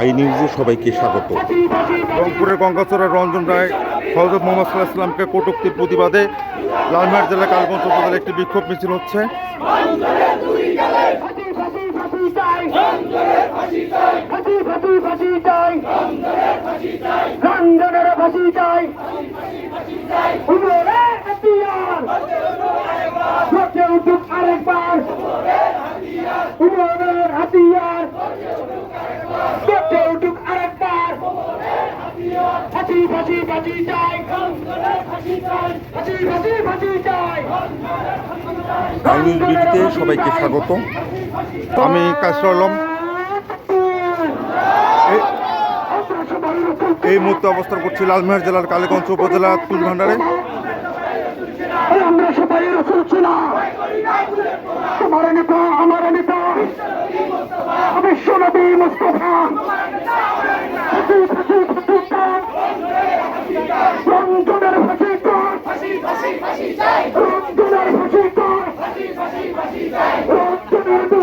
I নিউজে সবাইকে স্বাগত। রংপুরের গঙ্গাচড়া রঞ্জন রায় হজরত মোহাম্মদ সাল্লাহ ইসলামকে কটুক্তির প্রতিবাদে লালমার জেলা কালগঞ্জ উপজেলায় একটি বিক্ষোভ মিছিল হচ্ছে। আরেকবার হাতিয়ার। ফাঁসি ফাঁসি ফাঁসি চাই। ফাঁসি ফাঁসি ফাঁসি চাই। নিউজ সবাইকে স্বাগত। আমি আলম। এই- মুহূর্তে অবস্থান করছি লালমেহার জেলার কালীগঞ্জ উপজেলা তুল ভান্ডারে। আমরা সবাই রসুল ছিলাম। তোমার নেতা আমার নেতা। বিশ্বনবী মুস্তফা। Thank you.